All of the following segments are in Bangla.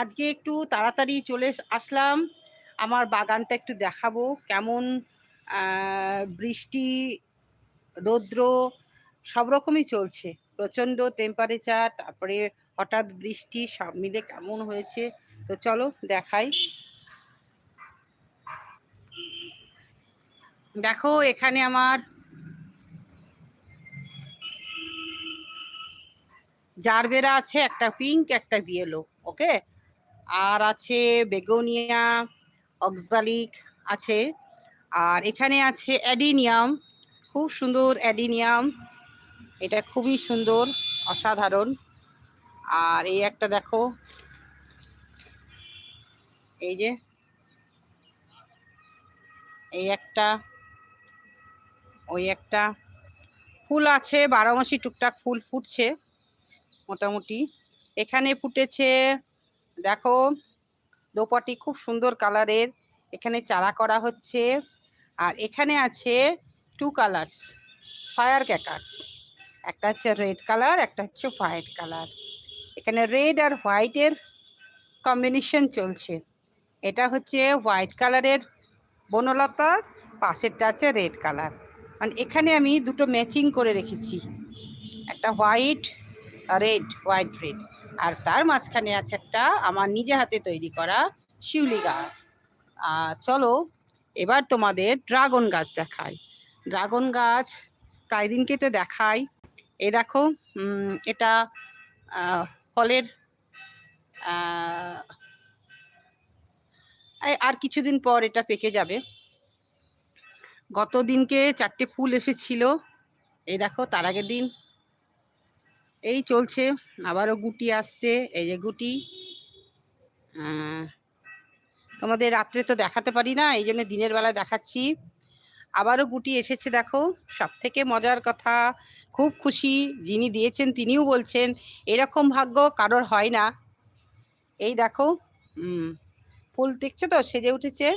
আজকে একটু তাড়াতাড়ি চলে আসলাম। আমার বাগানটা একটু দেখাবো। কেমন বৃষ্টি, রৌদ্র, সব রকমই চলছে। প্রচণ্ড টেম্পারেচার তারপরে হঠাৎ বৃষ্টি, সব মিলে কেমন হয়েছে? তো চলো, দেখাই। দেখো, এখানে আমার জারবেরা আছে, একটা পিঙ্ক একটা বিয়েলো ওকে আর আছে বেগোনিয়া, অক্সালিক আছে, আর এখানে আছে অ্যাডিনিয়াম। খুব সুন্দর অ্যাডিনিয়াম। এটা খুবই সুন্দর, অসাধারণ। আর এই একটা দেখো। এই যে। এই একটা। ওই একটা। ফুল আছে, বারো মাসি টুকটাক ফুল ফুটছে, মোটামুটি। এখানে ফুটেছে দেখো, দোপাটি খুব সুন্দর কালারের। এখানে চারা করা হচ্ছে। আর এখানে আছে টু কালার্স ফায়ার ক্যাকার্স একটা হচ্ছে রেড কালার একটা হচ্ছে হোয়াইট কালার এখানে রেড আর হোয়াইটের কম্বিনেশন চলছে। এটা হচ্ছে হোয়াইট কালারের বনলতা, পাশেরটা আছে রেড কালার মানে এখানে আমি দুটো ম্যাচিং করে রেখেছি। একটা হোয়াইট রেড হোয়াইট রেড আর তার মাঝখানে আছে একটা আমার নিজে হাতে তৈরি করা শিউলি গাছ। আর চলো, এবার তোমাদের ড্রাগন গাছ দেখাই। ড্রাগন গাছ প্রায় দিনকে তো দেখাই। এই দেখো এটা ফলের আর কিছুদিন পর এটা পেকে যাবে। গত দিনকে চারটে ফুল এসেছিল। এই দেখো, তার আগের দিন এই চলছে, আবারও গুটি আসছে, এই যে গুটি। তোমাদের রাত্রে তো দেখাতে পারি না, এই জন্য দিনের বেলা দেখাচ্ছি। আবারও গুটি এসেছে দেখো সব থেকে মজার কথা, খুব খুশি যিনি দিয়েছেন তিনিও বলছেন, এরকম ভাগ্য কারোর হয় না। এই দেখো ফুল দেখছে তো, সেজে উঠেছে।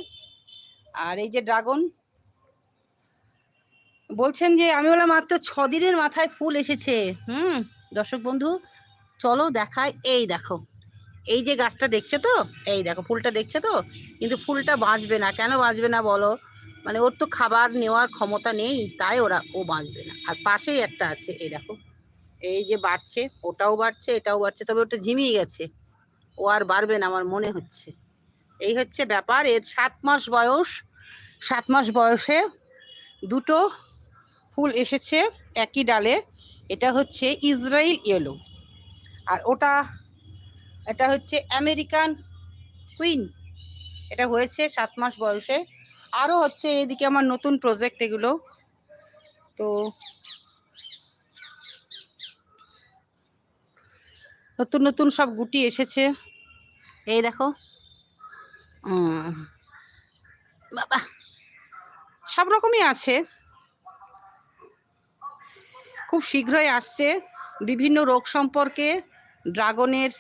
আর এই যে ড্রাগন, বলছেন যে, আমি বললাম, মাত্র ছ দিনের মাথায় ফুল এসেছে, হুম। দর্শক বন্ধু, চলো দেখাই। এই দেখো, এই যে গাছটা দেখছে তো? এই দেখো, ফুলটা দেখছে তো? কিন্তু ফুলটা বাঁচবে না। কেন বাঁচবে না বলো? মানে ওর তো খাবার নেওয়ার ক্ষমতা নেই, তাই ওরা, ও বাঁচবে না। আর পাশেই একটা আছে, এই দেখো। এই যে বাড়ছে, ওটাও বাড়ছে, এটাও বাড়ছে, তবে ওটা ঝিমিয়ে গেছে। ও আর বাড়বে না আমার মনে হচ্ছে। এই হচ্ছে ব্যাপার, এর সাত মাস বয়স। সাত মাস বয়সে দুটো ফুল এসেছে একই ডালে। এটা হচ্ছে ইসরায়েল ইয়েলো। আর ওটা, এটা হচ্ছে আমেরিকান কুইন। এটা হয়েছে সাত মাস বয়সে। আরও হচ্ছে এদিকে আমার নতুন প্রজেক্ট এগুলো। তো নতুন নতুন সব গুটি এসেছে। এই দেখো। বাবা, সব রকমই আছে। খুব শীঘ্রই আসছে বিভিন্ন রোগ সম্পর্কে ড্রাগনের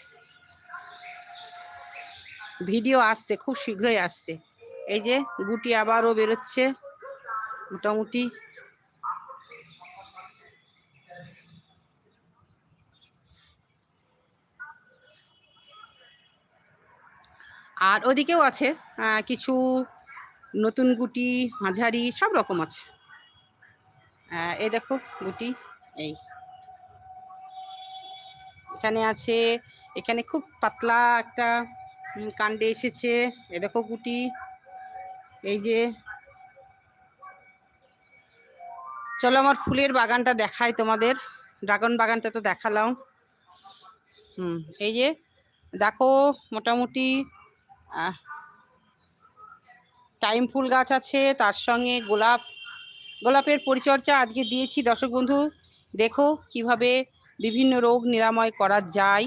ভিডিও আসছে, খুব শীঘ্রই আসছে। এই যে গুটি আবারও বেরোচ্ছে, মোটামুটি। আর ওদিকেও আছে কিছু নতুন গুটি, মাঝারি, সব রকম আছে। এই দেখো গুটি। এই। এখানে আছে, এখানে খুব পাতলা একটা কাণ্ডে এসেছে। এ দেখো গুটি। এই যে। চলো আমার ফুলের বাগানটা দেখাই তোমাদের। ড্রাগন বাগানটা তো দেখালাম। হুম, এই যে, দেখো মোটামুটি টাইম ফুল গাছ আছে, তার সঙ্গে গোলাপ, গোলাপের পরিচর্যা আজকে দিয়েছি দর্শক বন্ধু। দেখো কীভাবে বিভিন্ন রোগ নিরাময় করা যায়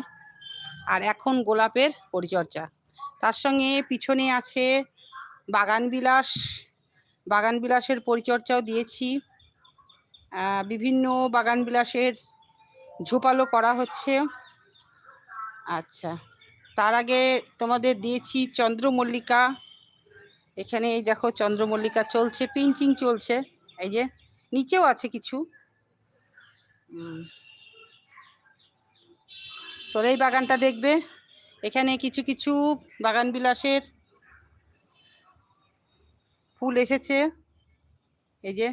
আর এখন গোলাপের পরিচর্যা। তার সঙ্গে পিছনে আছে বাগান বিলাস। বাগান বিলাসের পরিচর্যাও দিয়েছি। বিভিন্ন বাগান বিলাসের ঝোপালো করা হচ্ছে। আচ্ছা তার আগে তোমাদের দিয়েছি চন্দ্রমল্লিকা। এখানে এই দেখো চন্দ্রমল্লিকা চলছে, পিঞ্চিং চলছে। এই যে, নিচেও আছে কিছু। চলো এই বাগানটা দেখবে। এখানে কিছু কিছু বাগান বিলাসের ফুল এসেছে। এই যে।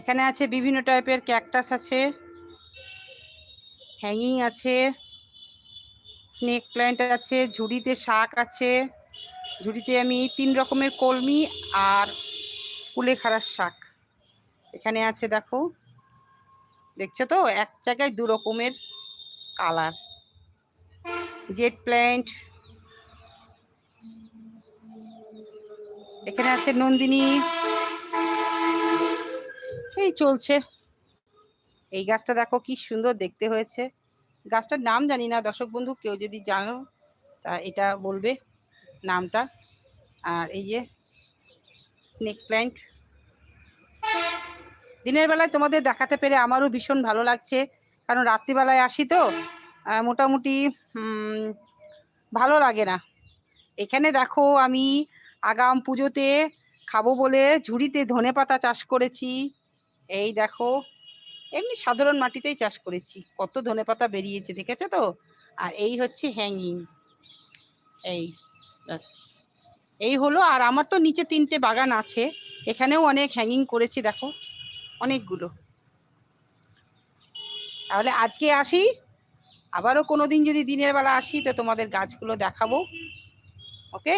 এখানে আছে বিভিন্ন টাইপের ক্যাকটাস আছে। হ্যাঙ্গিং আছে। স্নেক প্ল্যান্ট আছে, ঝুড়িতে শাক আছে, ঝুড়িতে আমি তিন রকমের কলমি আর কুলেখাড়ার শাক। এখানে আছে দেখো, দেখছ তো? এক জায়গায় দু রকমের কালার জেট প্ল্যান্ট এখানে আছে নন্দিনী। এই চলছে। এই গাছটা দেখো কি সুন্দর দেখতে হয়েছে। গাছটার নাম জানি না, দর্শক বন্ধু, কেউ যদি জানো, তা এটা বলবে নামটা। আর এই যে স্নেক প্ল্যান্ট দিনের বেলায় তোমাদের দেখাতে পেরে আমারও ভীষণ ভালো লাগছে, কারণ রাত্রিবেলায় আসি তো মোটামুটি ভালো লাগে না। এখানে দেখো আমি আগাম পুজোতে খাব বলে ঝুড়িতে ধনে পাতা চাষ করেছি। এই দেখো এমনি সাধারণ মাটিতেই চাষ করেছি। কত ধনেপাতা বেরিয়েছে, দেখেছ তো? আর এই হচ্ছে হ্যাঙ্গিং এই, ব্যাস। এই হলো, আর আমার তো নিচে তিনটে বাগান আছে। এখানেও অনেক হ্যাঙ্গিং করেছি, দেখো। অনেকগুলো। তাহলে আজকে আসি। আবারও কোনো দিন যদি দিনের বেলা আসি, তো তোমাদের গাছগুলো দেখাবো। ওকে?